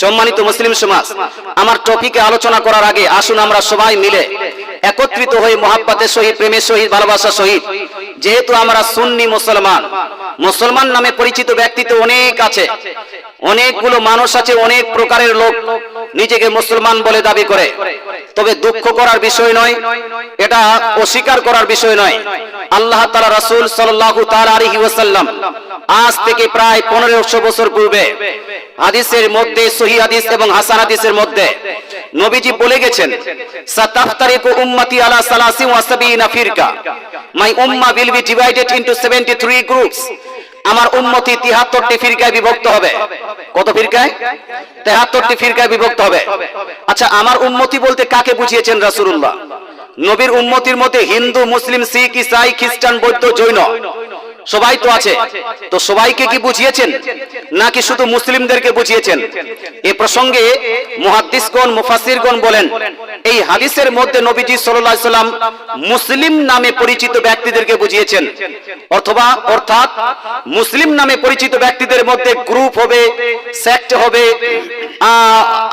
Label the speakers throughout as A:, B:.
A: সম্মানিত মুসলিম সমাজ, আমার টপিকে আলোচনা করার আগে আসুন আমরা সবাই মিলে একত্রিত হয়ে মহাব্বাতের সহিত, প্রেমের সহিত ভালোবাসা সহিত, যেহেতু আমরা সুন্নি মুসলমান মুসলমান নামে পরিচিত ব্যক্তি তো অনেক আছে, অনেকগুলো মানুষ আছে, অনেক প্রকারের লোক নিজেকে মুসলমান বলে দাবি করে। তবে দুঃখ করার বিষয় নয়, এটা অস্বীকার করার বিষয় নয়। আল্লাহ তালা রাসুল সাল্লাহ তাল আলহি ওয়াসাল্লাম আজ থেকে প্রায় পনেরোশো বছর পূর্বে হাদিসের মধ্যে, সহি হাদিস এবং হাসান হাদিসের মধ্যে নবীজি বলে গেছেন, সাতাফতারিকু উম্মতি আলা সালাসি ওয়া সাবিনা ফিরকা। My Umma will be divided into 73 groups. আমার উম্মতি 73টি ফিরকায় বিভক্ত হবে। কত ফিরকায়? 73টি ফিরকায় বিভক্ত হবে। আচ্ছা আমার উন্মতি বলতে কাকে বুঝিয়েছেন রাসুল্লাহ নবীর উন্মতির মধ্যে হিন্দু, মুসলিম, শিখ, ইসাই, খ্রিস্টান, বৌদ্ধ, জৈন। সবাই তো আছে। তো সবাইকে কি বুঝিয়েছেন? নাকি শুধু মুসলিমদেরকে বুঝিয়েছেন? এ প্রসঙ্গে মুহাদ্দিসগণ, মুফাসসিরগণ বলেন, এই হাদিসের মধ্যে নবীজি সাল্লাল্লাহু আলাইহি সাল্লাম মুসলিম নামে পরিচিত ব্যক্তিদেরকে বুঝিয়েছেন। অথবা, অর্থাৎ মুসলিম নামে পরিচিত ব্যক্তিদের মধ্যে গ্রুপ হবে, সেক্ট হবে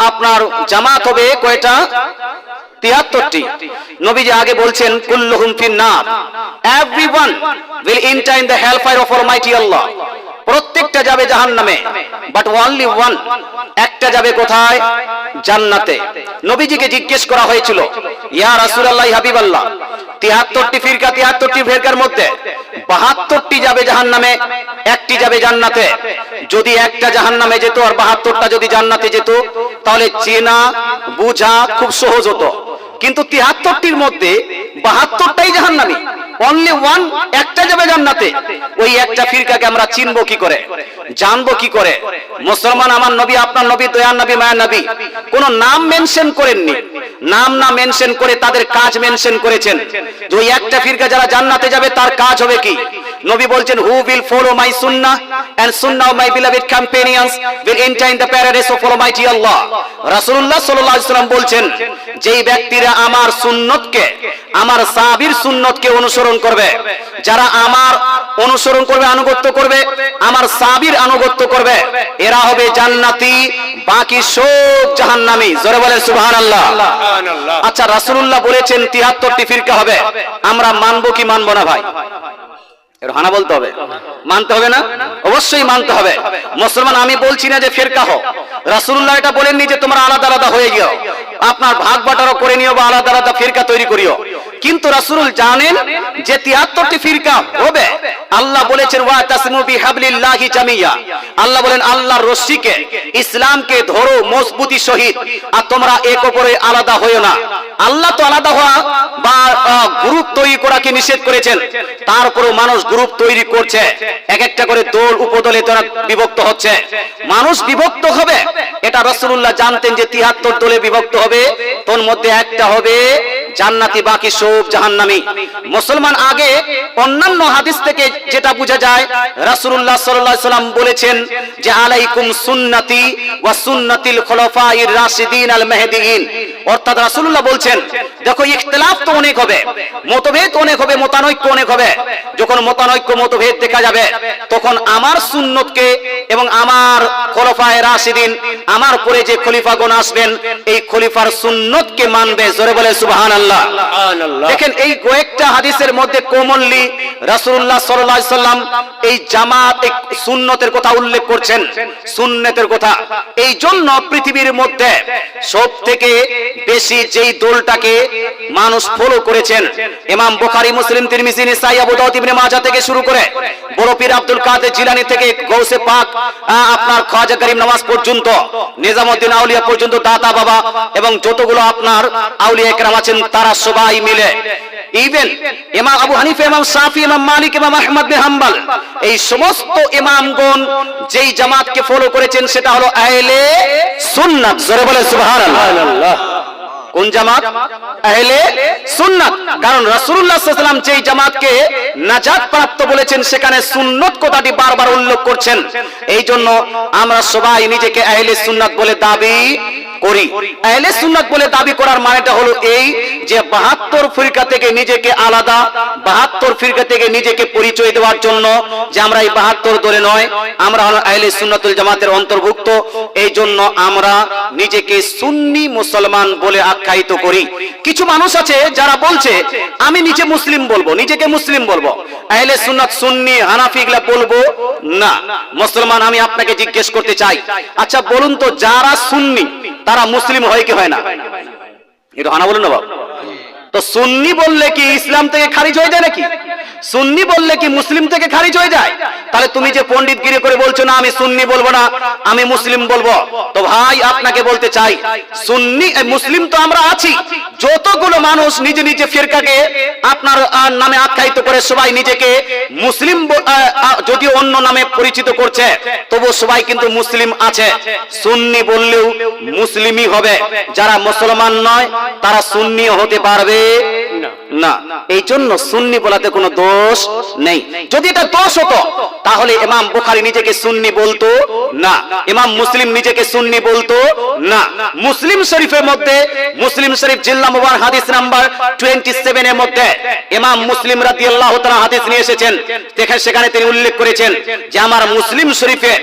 A: আপনার জামাত হবে কয়টা? তিয়াত্তরটি। নবীজি আগে বলছেন, কুল্লুহুম ফিন্নার। Everyone will enter in the hellfire of almighty Allah প্রত্যেকটা যাবে জাহান্নামে বাট ওনলি ওয়ান একটা যাবে কোথায়? জান্নাতে। নবীজিকে জিজ্ঞেস করা হয়েছিল, ইয়া রাসূলুল্লাহ, হাবিবাল্লাহ 73টি ফিরকা 73টি ফিরকার মধ্যে 72টি যাবে জাহান্নামে, একটি যাবে জান্নাতে? যদি একটা জাহান্নামে যেত আর 72টা যদি জান্নাতে যেত, তাহলে চেনা, বুঝা খুব সহজ হতো। কিন্তু তিয়াত্তরটির মধ্যে বাহাত্তরটাই জাহান্নামি। অনলি ওয়ান একটা যাবে জান্নাতে। ওই একটা ফিরকাকে আমরা চিনবো কি করে? জানব কি করে? মুসলমান আমার নবী, আপনার নবী, দয়ার নবী, মায়ার নবী, কোন নাম মেনশন করেননি। নাম না মেনশন করে তাদের কাজ মেনশন করেছেন। যে ওই একটা ফিরকা যারা জান্নাতে যাবে, তার কাজ হবে কি? নবী বলছেন হু উইল ফলো মাই সুন্নাহ and Sunnah of my beloved companions will enter in the paradise of almighty Allah রাসূলুল্লাহ সাল্লাল্লাহু আলাইহি ওয়াসাল্লাম বলছেন যেই ব্যক্তিরা আমার সুন্নতকে আমার সাহাবীর সুন্নতকে অনুসরণ করবে যারা আমার অনুসরণ করবে আনুগত্য করবে আমার সাহাবীর আনুগত্য করবে এরা হবে জান্নাতি বাকি সব জাহান্নামী। জোরে বলেন সুবহানাল্লাহ। আচ্ছা রাসূলুল্লাহ বলেছেন 73টি ফিরকা হবে আমরা মানবো কি মানবো না ভাই? হানা বলতে হবে। মানতে হবে না? অবশ্যই মানতে হবে। মুসলমান, আমি বলছি না যে ফেরকা হোক রাসুল্লাহ এটা বলেননি যে তোমার আলাদা আলাদা হয়ে গিয়ে। আপনার ভাগ বাটারও করে নিও বা আলাদা আলাদা ফেরকা তৈরি করিও। কিন্তু রাসূল জানেন যে 73টি ফিরকা হবে। আল্লাহ বলেছেন, ওয়া তাসমু বিহাবলিল্লাহি জামিয়া। আল্লাহ বলেন, আল্লাহর রশ্মিকে, ইসলামকে ধরো মজবুতি সহিত, আর তোমরা এক অপরে আলাদা হয়েও না। আল্লাহ তো আলাদা হওয়া বা গ্রুপ তৈরি করাকে নিষেধ করেছেন। তারপরেও মানুষ গ্রুপ তৈরি করছে। এক একটা করে দল, উপদলে তারা বিভক্ত হচ্ছে। মানুষ বিভক্ত হবে, এটা রসুল্লাহ জানতেন যে তিয়াত্তর দলে বিভক্ত হবে তোর মধ্যে একটা হবে জান্নাতি বাকি সব জাহান্নামি। মুসলমান আগে অন্যান্য হাদিস থেকে যেটা বোঝা যায়, রাসূলুল্লাহ সাল্লাল্লাহু আলাইহি সাল্লাম বলেছেন যে, আলাইকুম সুন্নতি ওয়া সুন্নাতিল খুলাফায়ে রাশিদিন আল মাহদিয়িন। অর্থাৎ রাসূলুল্লাহ বলছেন, দেখো, ইখতিলাফ তো অনেক হবে, মতভেদ অনেক হবে, মতানৈক্য অনেক হবে। যখন মতানৈক্য, মতভেদ দেখা যাবে, তখন আমার সুন্নতকে এবং আমার খোলাফায়ে রাশিদিন, আমার পরে যে খলিফাগণ আসবেন, এই খলিফার সুন্নতকে মানবে। জোরে বলে, সুবহানাল্লাহ। দেখেন এই কয়েকটা হাদিসের মধ্যে কমনলি রাসূলুল্লাহ সাল্লাল্লাহু আলাইহি সাল্লাম এই জামাত এই সুন্নতের কথা উল্লেখ করছেন। সুন্নতের কথা। এই জন্য পৃথিবীর মধ্যে সব থেকে বেশি যেই দলটাকে মানুষ ফলো করেছেন ইমাম বুখারী মুসলিম তিরমিজি নিসাই আবু দাউদ ইবনে মাজাহ থেকে শুরু করে বড় পীর আব্দুল কাদের জিলানী থেকে গৌসে পাক আপনার খাজা করিম নওয়াজ পর্যন্ত নিজামউদ্দিন আউলিয়া পর্যন্ত দাতা বাবা এবং যতগুলো আপনার আউলিয়া একরাম আছেন তারা সবাই মিলে। ইভেন ইমাম আবু হানিফা, ইমাম শাফি ইমাম মালিক, ইমাম আহমদ বিন হাম্বল, এই সমস্ত ইমামগণ যেই জামাতকে ফলো করেছেন, সেটা হলো আহলে সুন্নাত। জোরে বলে সুবহানাল্লাহ। কোন জামাত? আহলে সুন্নাত। কারণ রাসূলুল্লাহ সাল্লাল্লাহু আলাইহি যেই জামাতকে নাজাত প্রাপ্ত বলেছেন, সেখানে সুন্নত কথাটি বারবার উল্লেখ করছেন। এই জন্য আমরা সবাই নিজেকে আহলে সুন্নাত বলে দাবি করি। আহলে সুন্নাত বলে দাবি করার মানেটা হলো এই যে বাহাত্তর ফিরকা থেকে নিজেকে আলাদা, বাহাত্তর ফিরকা থেকে নিজেকে পরিচয় দেওয়ার জন্য যে আমরা এই বাহাত্তর দলে নয়, আমরা হলো আহলে সুন্নাতুল জামাতের অন্তর্ভুক্ত। এই জন্য আমরা নিজেকে সুন্নি মুসলমান বলে আখ্যায়িত করি। কিছু মানুষ আছে যারা বলছে, আমি নিজে মুসলিম বলব, নিজেকে মুসলিম বলব। আহলে সুন্নাত সুন্নি হানাফি এগুলা বলব না। মুসলমান আমি আপনাকে জিজ্ঞেস করতে চাই। আচ্ছা বলুন তো যারা সুন্নি তারা মুসলিম হয় কি হয় না? এটা হানা বলুন না বাবু তো সুন্নি বললে কি ইসলাম থেকে খারিজ হয়ে যায় নাকি? সুন্নি বললে কি মুসলিম থেকে খারিজ হয়ে যায়? তাহলে তুমি যে পণ্ডিত গিরি করে বলছো, না, আমি সুন্নি বলব না, আমি মুসলিম বলব। তো ভাই, আপনাকে বলতে চাই, সুন্নি মুসলিম তো আমরা আছি। যতগুলো মানুষ নিজে নিজে ফিরকাকে আপনার নামে আখ্যায়িত করে সবাই নিজেকে মুসলিম যদিও অন্য নামে পরিচিত করছে, তবু সবাই কিন্তু মুসলিম আছে। সুন্নি বললেও মুসলিমই হবে। যারা মুসলমান নয়, তারা সুন্নিও হতে পারবে না। এই জন্য সুন্নি বলাতে কোনো দোষ নেই। যদি এটা দোষ হতো, তাহলে ইমাম বুখারী নিজেকে সুন্নি বলতো না। ইমাম মুসলিম নিজেকে সুন্নি বলতো না। মুসলিম শরীফের মধ্যে, মুসলিম শরীফ জিল্লা মুবার হাদিস নাম্বার 27 এর মধ্যে ইমাম মুসলিম রাদিয়াল্লাহু তাআলা হাদিস নিয়ে এসেছেন। দেখেন সেখানে তিনি উল্লেখ করেছেন যে আমার মুসলিম শরীফে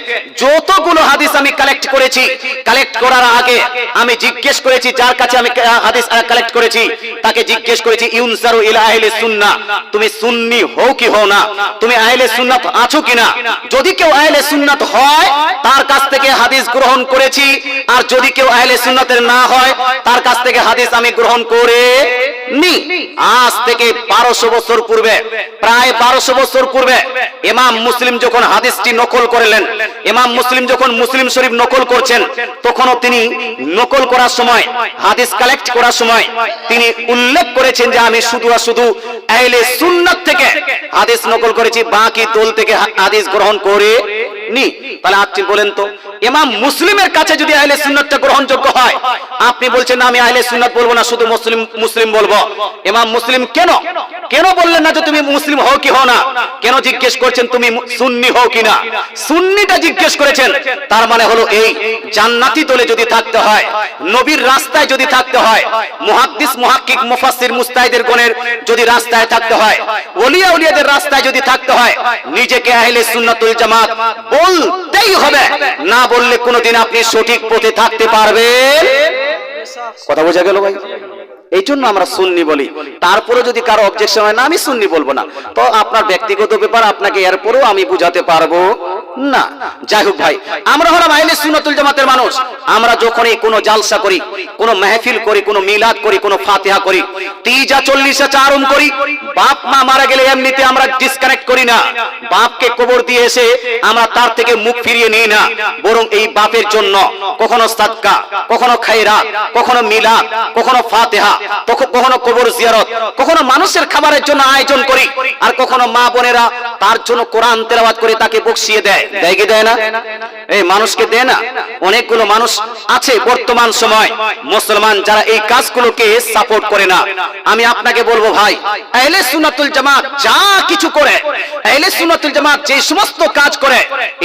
A: যতগুলো হাদিস আমি কালেক্ট করেছি কালেক্ট করার আগে আমি জিজ্ঞেস করেছি, যার কাছে আমি হাদিস কালেক্ট করেছি, তাকে জিজ্ঞেস করেছি, ইউনসারু ইলা আহলে সুন্নাহ, তুমি সুন্নি হও কি হও না, তুমি আহলে সুন্নাত আছো কিনা? যদি কেউ আহলে সুন্নাত হয়, তার কাছ থেকে হাদিস গ্রহণ করেছি। আর যদি কেউ আহলে সুন্নাতের না হয়, তার কাছ থেকে হাদিস আমি গ্রহণ করে নি। আজ থেকে বারোশো বছর পূর্বে, প্রায় বারোশো বছর পূর্বে, ইমাম মুসলিম যখন হাদিসটি নকল করলেন, ইমাম মুসলিম যখন মুসলিম শরীফ নকল করছেন, তখনও তিনি নকল করার সময়, হাদিস কালেক্ট করার সময়, তিনি উল্লেখ করেছেন যে আমি শুধু আর শুধু আহলে সুন্নাত থেকে হাদিস নকল করেছি, বাকি দল থেকে হাদিস গ্রহণ করে নি, তাহলে আপনি বলেন তো, ইমাম মুসলিমের কাছে যদি আহলে সুন্নাতটা গ্রহণযোগ্য হয়, আপনি বলছেন আমি আহলে সুন্নাত বলব না, শুধু মুসলিম মুসলিম বলব। ইমাম মুসলিম কেন? কেন বললেন না যে তুমি মুসলিম হও কি হও না? কেন জিজ্ঞেস করছেন, তুমি সুন্নি হও কি না? সুন্নিটা জিজ্ঞেস করেছেন, তার মানে হলো এই, জান্নাতি দলে যদি থাকতে হয়, নবীর রাস্তায় যদি থাকতে হয়, মুহাদ্দিস, মুহাক্কিক, মুফাসসির, মুস্তাহিদের গণের যদি রাস্তায় থাকতে হয়, ওলিয়া উলিয়াদের রাস্তায় যদি থাকতে হয়, নিজেকে আহলে সুন্নাতুল জামাত বলতেই হবে। না বললে কোনোদিন আপনি সঠিক পথে থাকতে পারবেন। কথা বোঝা গেল ভাই? এই জন্য আমরা সুন্নি বলি। তারপরে যদি কারও অবজেকশন হয়, না, আমি সুন্নি বলব না। তো আপনার ব্যক্তিগত ব্যাপার, আপনাকে এরপরেও আমি বুঝাতে পারব না। যাই হোক ভাই, আমরা হলাম আইলে সুন্নাতুল জামাতের মানুষ। আমরা যখনই কোনো জালসা করি, কোনো মেহফিল করি, কোনো মিলাদ করি, কোনো ফাতিহা করি তিজা চল্লিশা চারণ করি, বাপ, মা মারা গেলে এমনিতে আমরা ডিসকানেক্ট করি না। বাপকে কবর দিয়ে এসে আমরা তার থেকে মুখ ফিরিয়ে নিই না। বরং এই বাপের জন্য কখনো সাদকা, কখনো খাইরা কখনো মিলাদ, কখনো ফাতেহা কখনো কবর জিয়ারত, কখনো মানুষের খাবারের জন্য আয়োজন করি, আর কখনো মা বোনেরা তার জন্য কোরআন তেলাওয়াত করে তাকে বকশিয়ে দেয়। দেয় কি দেয় না? এই মানুষকে দেয় না? অনেকগুলো মানুষ আছে বর্তমান সময়, মুসলমান যারা এই কাজগুলোকে সাপোর্ট করে না। আমি আপনাকে বলব ভাই, আহলে সুনাতুল জামাত যা কিছু করে আহলে সুন্নাতুল জামাত যে সমস্ত কাজ করে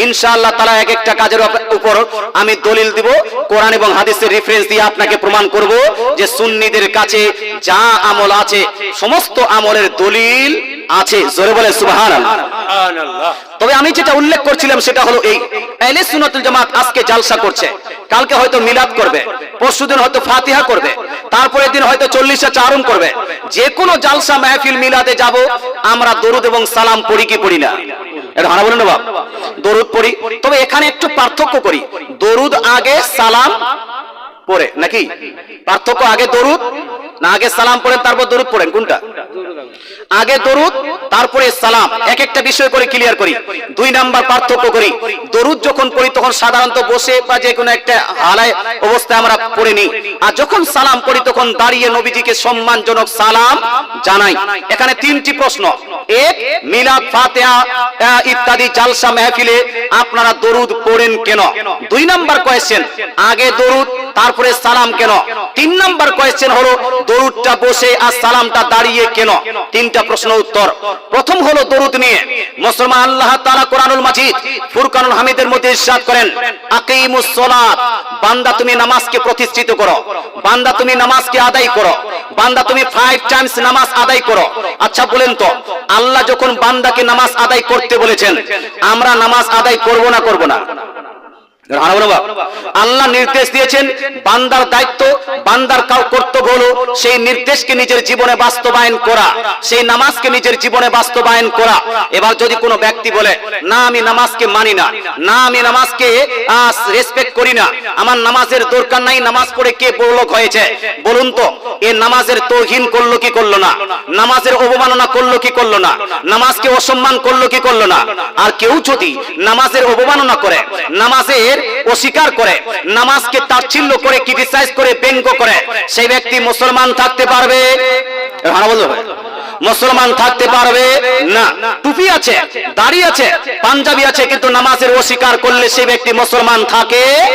A: ইনশাআল্লাহ তাআলা এক একটা কাজের উপর আমি দলিল দিব কোরআন এবং হাদিসের রেফারেন্স দিয়ে আপনাকে প্রমাণ করব যে সুন্নিদের কাছে যা আমল আছে সমস্ত আমলের দলিল আছে। জোরে বলে সুবহানাল্লাহ। তবে আমি যেটা উল্লেখ করছিলাম সেটা হলো এই আহলে সুন্নাতুল জামাত আজকে জালসা করছে। কালকে হয়তো মিলাদ করবে পরশুদিন হয়তো ফাতিহা করবে। তারপরের দিন হয়তো চল্লিশে চারণ করবে। যে কোনো জালসা মাহফিল মিলাতে যাব, আমরা দরুদ এবং সালাম পড়ি কি পড়ি না? এটা হানা বলেন দরুদ পড়ি। তবে এখানে একটু পার্থক্য করি। দরুদ আগে সালাম পরে নাকি? পার্থক্য আগে দরুদ, না আগে সালাম পড়েন, তারপর দরুদ পড়েন, কোনটা? আগে দরুদ, তারপরে সালাম। এক একটা বিষয় করে ক্লিয়ার করি। দুই নাম্বার পার্থক্য করি। দরুদ যখন পড়ি, তখন সাধারণত বসে বা যে কোনো একটা হালায় অবস্থায় আমরা পড়ে নিই। আর যখন সালাম করি তখন দাঁড়িয়ে নবীজিকে সম্মানজনক সালাম জানাই। এখানে তিনটি প্রশ্ন। এক, মিলাদ, ফাতেহা ইত্যাদি জালসা মেহফিলে আপনারা দরুদ পড়েন কেন? দুই নাম্বার কোয়েশ্চেন আগে দরুদ তারপরে সালাম কেন? তিন নাম্বার কোয়েশ্চেন হলো, দরুদটা বসে আর সালামটা দাঁড়িয়ে কেন? তিনটা প্রশ্ন উত্তর। প্রথম হলো দরুদ নিয়ে। মুসলমান আল্লাহ তাআলা কোরআনুল মাজিদ ফুরকানুল হামিদের মধ্যে ইরশাদ করেন, আকিমুস সালাত বান্দা তুমি নামাজকে প্রতিষ্ঠিত করো। বান্দা তুমি নামাজকে আদায় করো। বান্দা তুমি ফাইভ টাইমস নামাজ আদায় করো। আচ্ছা বলেন তো, আল্লাহ যখন বান্দাকে নামাজ আদায় করতে বলেছেন, আমরা নামাজ আদায় করব না করব না? আল্লাহ নির্দেশ দিয়েছেন, বান্দার দায়িত্ব, বান্দার কাউ কর্তব্য হলো সেই নির্দেশকে নিজের জীবনে বাস্তবায়ন করা, সেই নামাজকে নিজের জীবনে বাস্তবায়ন করা। এবার যদি কোনো ব্যক্তি বলে, না, আমি নামাজকে মানি না। না, আমি নামাজকে রেসপেক্ট করি না। আমার নামাজের দরকার নাই, নামাজ পড়ে কে বড়লোক হয়েছে? বলুন তো, এ নামাজের তৌহিন করল কি করল না? নামাজের অবমাননা করল কি করল না? নামাজকে অসম্মান করল কি করল না? আর কেউ যদি নামাজের অবমাননা করে, নামাজের অস্বীকার করে, নামাজকে তাচ্ছিল্য করে ক্রিটিসাইজ করে, ব্যঙ্গ করে, সেই ব্যক্তি মুসলমান থাকতে পারবে? বলো মুসলমান থাকতে পারবে? না। টুপি আছে দাড়ি আছে পাঞ্জাবি আছে কিন্তু নামাজের অস্বীকার করলে সে ব্যক্তি মুসলমান থাকে?